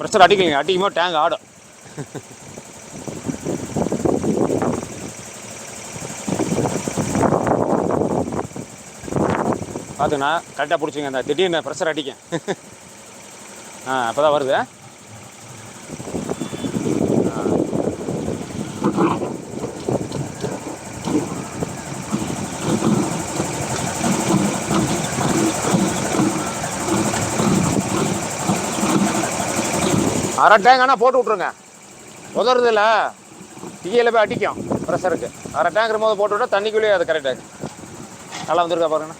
Pressure அடிக்கலைங்க அடிக்கும்போது tank ஆடும். பார்த்துங்கண்ணா கரெக்டாக பிடிச்சிங்க அந்த திடீர்னு ப்ரெஷர் அடிக்கும். ஆ அப்போ தான் வருது. அரை டேங்க் ஆனால் போட்டு விட்ருங்க உதறது இல்லை போய் அடிக்கும் ப்ரெஷருக்கு அரை டேங்க் போது போட்டு விட்டா தண்ணிக்குள்ளேயே அது கரெக்டாக நல்லா வந்திருக்கா பாருங்கண்ணா.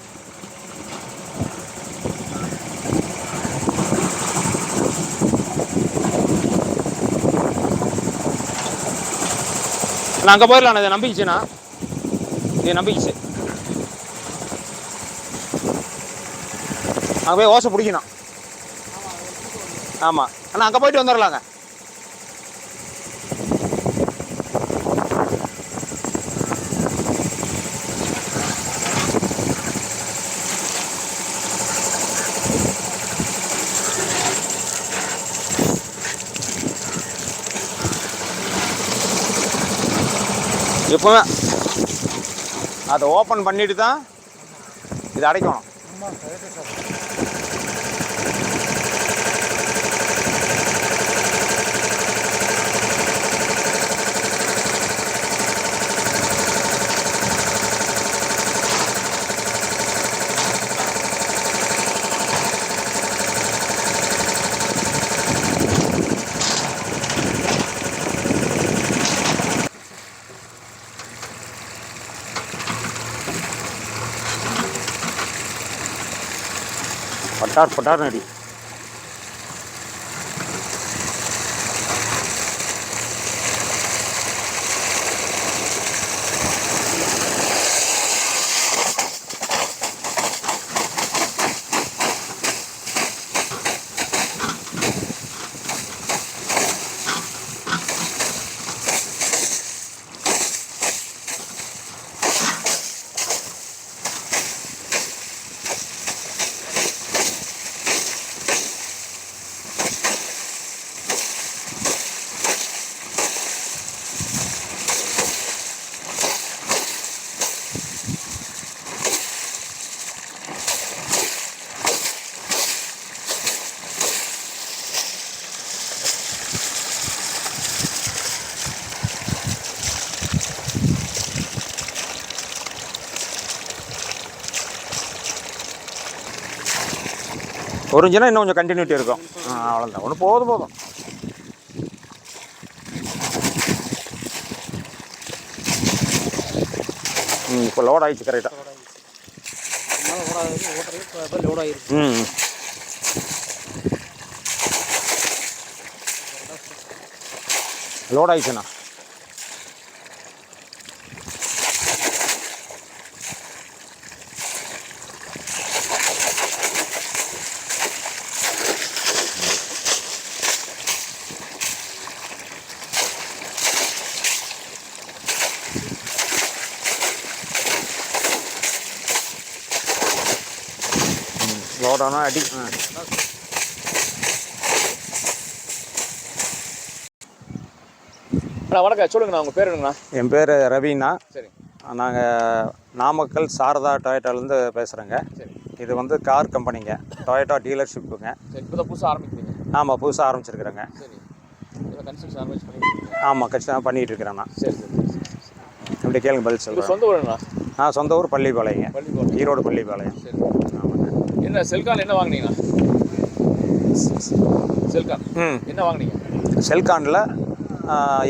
நான் அங்கே போயிடலாம் இதை நம்பிக்கிச்சுண்ணா. இது நம்பிக்கிச்சு. அங்கே போய் ஓசை பிடிக்கணும். ஆமாம் அண்ணா அங்கே போயிட்டு வந்துடலாங்க எப்போவே அதை ஓப்பன் பண்ணிட்டு தான் இதை அடைக்கணும் பட்டார் பட்டார் நடி. உறிஞ்சினா இன்னும் கொஞ்சம் கண்டினியூட்டி இருக்கும். அவ்வளோதான் ஒன்று போதும் போதும். ம் இப்போ லோட் ஆயிடுச்சு கரெக்டாக லோட் ஆகிருக்கு ம். லோட் ஆயிடுச்சுண்ணா. ஆனால் அடி. அண்ணா வணக்கம். சொல்லுங்கண்ணா உங்கள் பேர் என்னங்கண்ணா? என் பேர் ரவிண்ணா. சரி. நாங்கள் நாமக்கல் சாரதா டொயேட்டாலேருந்து பேசுகிறேங்க சரி. இது வந்து கார் கம்பெனிங்க. டொயேட்டா டீலர்ஷிப்புங்க. இப்போ தான் புதுசாக ஆரம்பிக்கிறீங்க. ஆமாம் புதுசாக ஆரம்பிச்சிருக்கிறேங்க. கன்ஸ்ட்ரக்ஷன் ஆமாம் கட்சி பண்ணிகிட்டு இருக்கிறேண்ணா. சரி சரி இப்படி கேளுங்க பதில் சொல்கிறேன் சொந்த ஊருண்ணா நான் சொந்த ஊர் பள்ளிப்பாளையங்க. ஈரோடு பள்ளிப்பாளையம். சரி. ஆமாங்க என்ன செல்கான் என்ன வாங்குனீங்கண்ணா செல்கான் ம். என்ன வாங்குனீங்க? செல்கானில்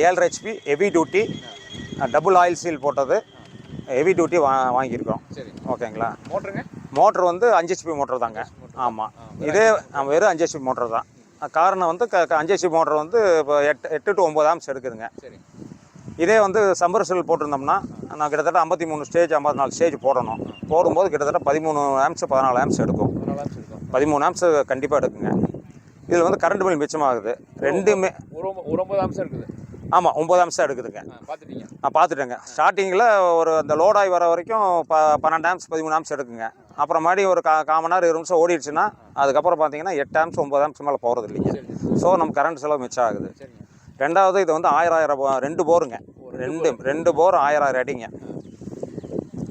ஏழரை HP heavy duty double oil seal போட்டது. ஹெவி டியூட்டி வா வாங்கியிருக்கோம் சரி. ஓகேங்களா? மோட்டருங்க? மோட்ரு வந்து அஞ்சு ஹெச்பி மோட்டர் தாங்க. ஆமாம் இதே வெறும் அஞ்சு ஹெச்பி மோட்டர் தான். காரணம் வந்து க அஞ்சு ஹெச்பி மோட்டர் வந்து இப்போ எட்டு எட்டு டு ஒம்பது ஆம்ஸ் எடுக்குதுங்க. சரி. இதே வந்து சம்பர்சல் போட்டிருந்தோம்னா நான் கிட்டத்தட்ட ஐம்பத்தி மூணு ஸ்டேஜ் ஐம்பத்தி நாலு ஸ்டேஜ் போடணும். போடும்போது கிட்டத்தட்ட பதிமூணு ஆம்ஸ் பதினாலு ஆம்ஸ் எடுக்கும். பதிமூணு ஆம்ஸ் கண்டிப்பாக எடுக்குங்க. இதில் வந்து கரண்ட் பில் மிச்சமாகுது. ரெண்டுமே ஒரு ஒம்ப- ஒரு ஒம்பது அம்சம் இருக்குது. ஆமாம் ஒம்பது ஆம்ஸ் எடுக்குதுங்க. ஆ, பார்த்துட்டீங்க. நான் பார்த்துட்டேங்க. ஸ்டார்டிங்கில் ஒரு அந்த லோடாகி வர வரைக்கும் ப பன்னெண்டு ஆம்ஸ் பதிமூணு ஆம்ஸ் எடுக்குங்க. அப்புறம் மறுபடியும் ஒரு கா கால் மணி நேரம் இருபது நிமிஷம் ஓடிடுச்சுன்னா அதுக்கப்புறம் பார்த்தீங்கன்னா எட்டு ஆம்ஸ் ஒம்பது ஆம்ஸ் மேலே போகிறது இல்லைங்க. ஸோ நம்ம கரண்ட் செலவு மிச்சம் ஆகுது. ரெண்டாவது இது வந்து ஆயிரம் ஆயிரம் ரெண்டு போருங்க. ரெண்டு ரெண்டு போர். ஆயிரம் ஆயிரம் அடிங்க.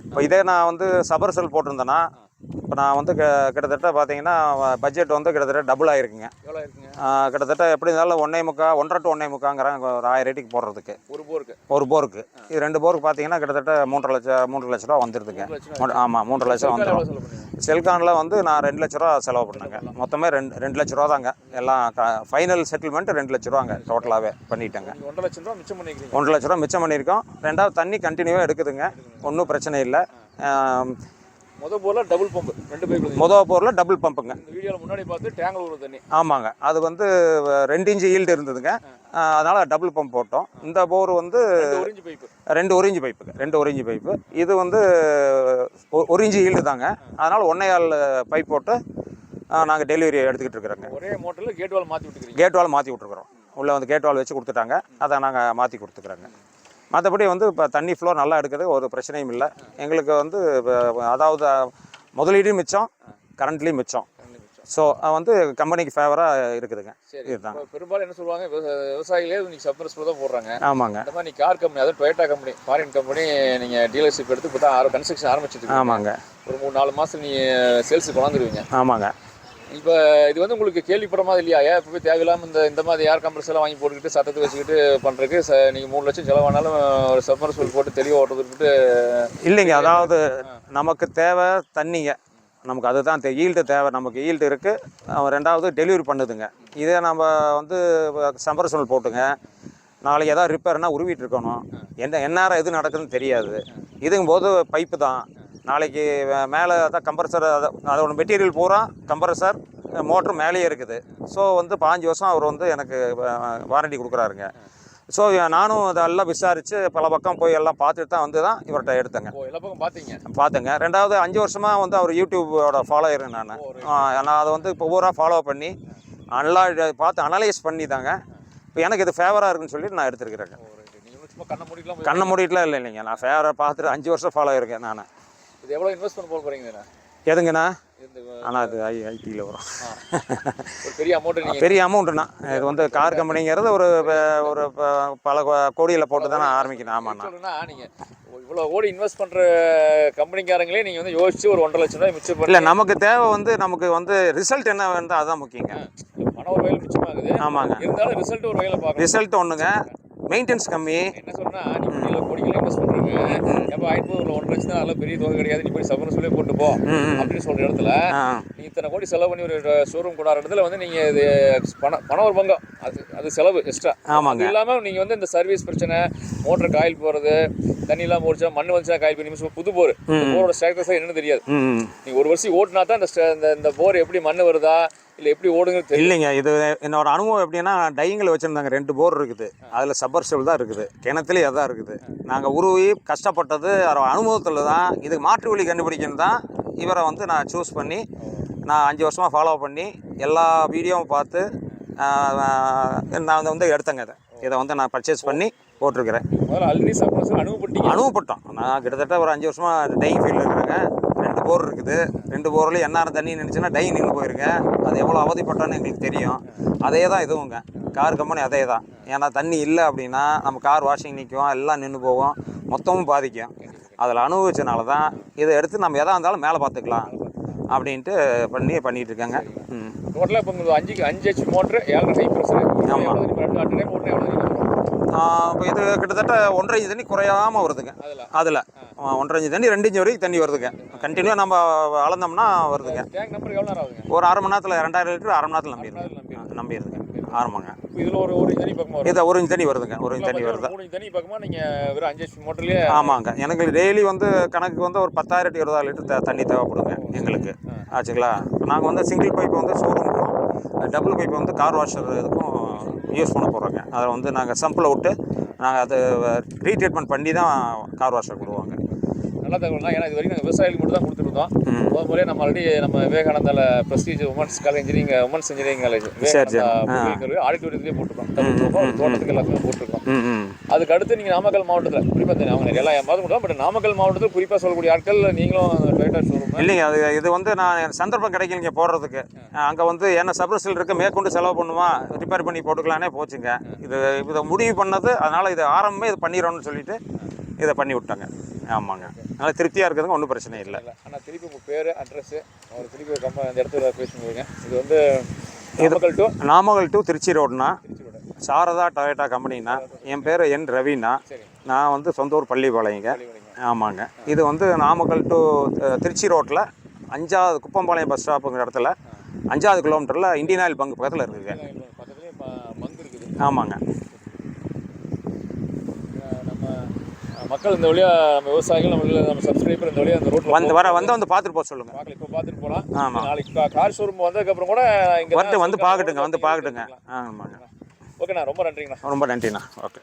இப்போ இதே நான் வந்து சபர் செல் போட்டிருந்தேன்னா இப்போ நான் வந்து கிட்டத்தட்ட பார்த்தீங்கன்னா பட்ஜெட் வந்து கிட்டத்தட்ட டபுள் ஆயிருக்குங்க. எவ்வளோ இருக்குங்க ஆ, கிட்டத்தட்ட எப்படி இருந்தாலும் ஒன்றே முக்கா ஒன்றரை டு ஒன்றே முக்காங்கிறாங்க ஒரு ஆயிரம் ரேட்டுக்கு போடுறதுக்கு. ஒரு போருக்கு? ஒரு போருக்கு. இது ரெண்டு போருக்கு பார்த்தீங்கன்னா கிட்டத்தட்ட மூன்றரை லட்சம் மூன்றரை லட்ச ரூபா வந்துடுதுங்க லட்ச ஆமாம் மூன்றரை லட்சம் வந்துடும் செல்கானில் வந்து நான் ரெண்டு லட்ச ரூபா செலவு பண்ணேங்க. மொத்தமே ரெண்டு ரெண்டு லட்ச ரூபா தாங்க. எல்லாம் ஃபைனல் செட்டில்மெண்ட் ரெண்டு லட்ச ரூபாங்க டோட்டலாகவே பண்ணிட்டேங்க. ஒன்றரை லட்சம் ரூபா மிச்சம் பண்ணிக்கிறீங்க. ஒன்றரை லட்ச ரூபா மிச்சம் பண்ணியிருக்கோம். ரெண்டாவது தண்ணி கண்டினியூவாக எடுக்குதுங்க. ஒன்றும் பிரச்சனை இல்லை. முத போரில் டபுள் பம்பு ரெண்டு பைப் மொதல் போரில் டபுள் பம்புங்க இந்த வீடியோவில் முன்னாடி பார்த்து டேங்கில் தண்ணி. ஆமாங்க. அது வந்து ரெண்டு இன்ச்சு ஈல்டு இருந்ததுங்க. அதனால டபுள் பம்ப் போட்டோம். இந்த போர் வந்து ரெண்டு ஒரிஞ்சு பைப்பு ரெண்டு ஒரு இன்ச்சு பைப்புங்க ரெண்டு ஒரு இன்ச்சு பைப்பு இது வந்து ஒரு இன்ச்சு ஈல்டு தாங்க. அதனால் ஒன்றையால் பைப் போட்டு நாங்கள் டெலிவரி எடுத்துக்கிட்டு இருக்கிறோங்க. ஒரே மோட்டரில் கேட் வால் மாற்றி விட்டுக்கிறீங்க. கேட் வால் மாற்றி விட்ருக்குறோம் உள்ளே வந்து கேட் வால் வச்சு கொடுத்துட்டாங்க. அதை நாங்கள் மாற்றி கொடுத்துக்குறோங்க. மற்றபடி வந்து இப்போ தண்ணி ஃப்ளோ நல்லா எடுக்குது ஒரு பிரச்சனையும் இல்லை. எங்களுக்கு வந்து இப்ப அதாவது முதலீடும் மிச்சம் கரண்ட்லேயும் மிச்சம். ஸோ வந்து கம்பெனிக்கு ஃபேவராக இருக்குதுங்க. இதுதான். பெரும்பாலும் என்ன சொல்லுவாங்க விவசா- விவசாயிகளே இன்னைக்கு சப்மர்ஸ் தான் போடுறாங்க. ஆமாங்க. இந்த மாதிரி கார் கம்பெனி அதாவது டொயேட்டா கம்பெனி ஃபாரின் கம்பெனி நீங்கள் டீலர்ஷிப் எடுத்து இப்போ தான் கன்ஸ்ட்ரக்ஷன் ஆரம்பிச்சிட்டு ஆமாங்க. ஒரு மூணு நாலு மாதம் நீங்கள் சேல்ஸுக்கு கொண்டாந்துருவீங்க ஆமாங்க. இப்போ இது வந்து உங்களுக்கு கேள்விப்பட மாதிரி இல்லையா? ஏன் இப்போ தேவையில்லாமல் இந்த இந்த மாதிரி ஏர் கம்ப்ரஸ் எல்லாம் வாங்கி போட்டுக்கிட்டு சத்தத்தை வச்சுக்கிட்டு பண்ணுறதுக்கு ச நீங்கள் மூணு லட்சம் செலவானாலும் ஒரு சப்மர்சல் போட்டு தெளிவாக ஓட்டுறதுக்கிட்டு இல்லைங்க அதாவது நமக்கு தேவை தண்ணிங்க. நமக்கு அதுதான் ஈல்டு தேவை. நமக்கு ஈல்டு இருக்குது ரெண்டாவது டெலிவரி பண்ணுதுங்க. இதே நம்ம வந்து சம்பரசல் போட்டுங்க. நாளைக்கு எதாவது ரிப்பேர்னா உருவிட்டு இருக்கணும். என்ன எந்நேரம் எது நடக்குதுன்னு தெரியாது. இதுங்கும் போது பைப்பு தான். நாளைக்கு மேலே தான் கம்ப்ரஸர் அதோட மெட்டீரியல் பூரா கம்ப்ரஸர் மோட்ரு மேலேயே இருக்குது. ஸோ வந்து பாஞ்சு வருஷம் அவர் வந்து எனக்கு வாரண்டி கொடுக்குறாருங்க. ஸோ நானும் அதெல்லாம் விசாரித்து பல பக்கம் போய் எல்லாம் பார்த்துட்டு தான் வந்து தான் இவர்கிட்ட எடுத்தேங்க. எல்லா பக்கம் பார்த்தீங்க? பார்த்துங்க. ரெண்டாவது அஞ்சு வருஷமாக வந்து அவர் யூடியூபோட ஃபாலோயர் நான். நான் அதை வந்து இப்போ ஊராக ஃபாலோ பண்ணி நல்லா பார்த்து அனலைஸ் பண்ணி தாங்க. இப்போ எனக்கு இது ஃபேவராக இருக்குன்னு சொல்லிட்டு நான் எடுத்துருக்கிறேங்க. கண்ணை மூடிட்டுலாம் இல்லை இல்லைங்க. நான் ஃபேவராக பார்த்துட்டு அஞ்சு வருஷம் ஃபாலோ இருக்கேன் நான். இது எவ்வளோ இன்வெஸ்ட் பண்ண போக போகிறீங்க எதுங்கண்ணா? ஆனால் அது ஐ ஐடியில் வரும். பெரிய நீங்கள் பெரிய அமௌண்ட்டுண்ணா இது வந்து கார் கம்பெனிங்கிறது ஒரு ஒரு பல கோடியில் போட்டு தானே ஆரம்பிக்கணும். ஆமாண்ணா. நீங்கள் இவ்வளோ கோடி இன்வெஸ்ட் பண்ணுற கம்பெனிக்காரங்களே நீங்கள் வந்து யோசிச்சு ஒரு ஒன்றரை லட்சம் ரூபாய் மிச்சம் இல்லை நமக்கு தேவை வந்து நமக்கு வந்து ரிசல்ட் என்ன வேணும் அதுதான் முக்கியங்க. பணம் ஒரு வகையில் மிச்சமாகுது. ஆமாங்க. இருந்தாலும் ரிசல்ட் ஒரு வகையில் பார்க்கணும். ரிசல்ட் ஒன்றுங்க மெயின்டெனன்ஸ் கம்மி. என்ன சொன்னா நீ கோடியில் கோடிகள் இன்வெஸ்ட் எப்போ ஆயிரத்தி ஒரு ஒன்றரை லட்சம் தான் அதெல்லாம் பெரிய தொகை கிடையாது. நீ போய் சபரம் சொல்லி போட்டு போ அப்படின்னு சொல்ற இடத்துல நீ இத்தனை கோடி செலவு பண்ணி ஒரு ஷோரூம் கொண்டாடுற இடத்துல வந்து நீங்க இது பணம் பணம் ஒரு பங்கம். அது அது செலவு எக்ஸ்ட்ரா ஆமாங்க. இல்லாம நீங்க வந்து இந்த சர்வீஸ் பிரச்சனை மோட்டர் காயில் போறது தண்ணி இல்லாம ஓடிச்சா மண் வந்துச்சா காயில் பண்ணி நிமிஷம் புது போர். போரோட ஸ்ட்ராக்டர்ஸா என்னன்னு தெரியாது. நீங்க ஒரு வருஷம் ஓட்டினா தான் இந்த- இந்த போர் எப்படி மண் வருதா இல்ல எப்படி ஓடுங்க இல்லைங்க இது என்னோட அனுபவம் எப்படின்னா டைங்கில் வச்சுருந்தாங்க ரெண்டு போர் இருக்குது. அதில் சப்பர்சல் தான் இருக்குது. கிணத்துலேயே அதான் இருக்குது. நாங்கள் உருவி கஷ்டப்பட்டது அனுபவத்தில் தான் இதுக்கு மாற்று வழி கண்டுபிடிக்கணும் தான் இவரை வந்து நான் சூஸ் பண்ணி நான் அஞ்சு வருஷமாக ஃபாலோ பண்ணி எல்லா வீடியோவும் பார்த்து நான் வந்து எடுத்தேங்க இதை. இதை வந்து நான் பர்ச்சேஸ் பண்ணி போட்டிருக்கிறேன். அனுபவப்பட்டோம். நான் கிட்டத்தட்ட ஒரு அஞ்சு வருஷமாக டைங் ஃபீல்டில் இருக்கிறேங்க. ரெண்டு போர் இருக்குது. ரெண்டு போர்லையும் எந்நேரம் தண்ணி நினச்சுன்னா டைங் நின்று போயிருக்கேன். அது எவ்வளோ அவதிப்பட்டோன்னு எங்களுக்கு தெரியும். அதே தான் இதுவுங்க. கார் கம்பெனி அதே தான் ஏன்னா தண்ணி இல்லை அப்படின்னா நம்ம கார் வாஷிங் நிற்கும் எல்லாம் நின்று போகும். மொத்தமும் பாதிக்கும். அதில் அனுபவிச்சனால தான் இதை எடுத்து நம்ம எதாக இருந்தாலும் மேலே பார்த்துக்கலாம் அப்படின்ட்டு பண்ணி பண்ணிகிட்டு இருக்கேங்க. ம். டோட்டலாக இப்போ உங்களுக்கு அஞ்சு அஞ்சு ஹெச் மோட்ரு ஏழரை ஹை ப்ரெஷர் ஆமா. ரெண்டு அட்டு டைம் ஓட்டினா எவ்வளோ வரும்? இப்போ இது கிட்டத்தட்ட ஒன்றரை தண்ணி குறையாமல் வருதுங்க. அதில். அதில். ஒன்றரை இன்ச்சு தண்ணி ரெண்டு இன்ச்சு வரைக்கும் தண்ணி வருதுங்க. கண்டினியூவாக நம்ம அளந்தோம்னா வருதுங்க. ஒரு அரை மணி நேரத்தில் ரெண்டாயிரம் லிட்டர் அரை மணி நேரத்தில் நம்பிடுது. நம்பி நம்பிடுதுங்க. ஆமாங்க. இப்போ இதில் ஒரு ஒரு தனி பக்கமாக வரும். இது ஒரு இன்ச்சு தண்ணி வருதுங்க. ஒரு இன்ச்சு தண்ணி வருது? மூணு தனி பக்கமாக நீங்கள் வெறும் அஞ்சு மோட்டர்லேயே ஆமாங்க. எனக்கு டெய்லி வந்து கணக்கு வந்து ஒரு பத்தாயிரம் டு இருபதாயிரம் லிட்டர் தண்ணி தேவைப்படுங்க எங்களுக்கு. ஆச்சுங்களா? நாங்கள் வந்து சிங்கிள் பைப் வந்து ஷோரூமுக்கும் டபுள் பைப் வந்து கார் வாஷர் இதுக்கும் யூஸ் பண்ண போகிறோங்க அதை வந்து நாங்கள் சம்பில் விட்டு நாங்கள் அது ரீட்ரீட்மெண்ட் பண்ணி தான் கார் வாஷர் கொடுவாங்க நல்ல தகவல் தான். ஏன்னா இது வரைக்கும் நாங்கள் விவசாயிகளுக்கு மட்டும் தான் கொடுத்துருந்தோம் முதல் முறையே நம்ம ஆல்ரெடி நம்ம விவேகானந்தால prestige women's college engineering women's engineering college சரி, சரி. ஆ. ஆடிட்டோரியத்துலேயே போட்டிருக்கோம் தோட்டத்துக்கு எல்லாத்துக்குமே போட்டிருக்கோம். அதுக்கு அடுத்து நீங்கள் நாமக்கல் மாவட்டத்தில் குறிப்பாக அவங்க எல்லா ஏமாதும் கொடுத்தோம் பட் நாமக்கல் மாவட்டத்தில் குறிப்பாக சொல்லக்கூடிய ஆட்கள் நீங்களும் டொயோட்டா ஷோரூம் இல்லைங்க அது இது வந்து நான் சந்தர்ப்பம் கிடைக்கலைங்க போடுறதுக்கு அங்கே வந்து என்ன சப்ரஸில் இருக்க மேற்கொண்டு செலவு பண்ணுமா ரிப்பேர் பண்ணி போட்டுக்கலானே போச்சுங்க. இது இதை முடிவு பண்ணது அதனால் இது ஆரம்பமே இது பண்ணிடணும்னு சொல்லிட்டு இதை பண்ணி விட்டாங்க. ஆமாங்க. அதனால் திருப்தியாக இருக்குதுங்க ஒன்றும் பிரச்சனை இல்லை. ஆனால் திருப்பி உங்கள் பேர் அட்ரஸ் ஒரு திருப்பி ஒரு கம்ப இந்த இடத்துல பேசி போவீங்க இது வந்து நாமக்கல் டு நாமக்கல் டு திருச்சி ரோடுனா சாரதா டொயோட்டா கம்பெனினா என் பேர் என் ரவினா நான் வந்து சொந்த ஊர் பள்ளிப்பாளையங்க. ஆமாங்க. இது வந்து நாமக்கல் டு திருச்சி ரோட்டில் அஞ்சாவது குப்பம்பாளையம் பஸ் ஸ்டாப்புங்கிற இடத்துல அஞ்சாவது கிலோமீட்டரில் இந்தியன் ஆயில் பங்கு பக்கத்தில் இருக்குது. ஆமாங்க. மக்கள் இந்த வழியா நம்ம விவசாயிகள் நம்ம நம்ம சப்ஸ்கிரைபர் இந்த வழியா அந்த ரோட்ல வந்து வர வந்து வந்து பார்த்துட்டு போக சொல்லுங்கள் பார்க்கல இப்போ பார்த்துட்டு போகலாம் ஆமாம் நாளைக்கு கார் ஷோரூம் வந்ததுக்கு அப்புறம் கூட இங்க வந்து வந்து பார்க்கட்டுங்க வந்து பார்க்கட்டுங்க. ஆமாங்க. ஓகேண்ணா ரொம்ப நன்றிங்கண்ணா. ரொம்ப நன்றிண்ணா. ஓகே.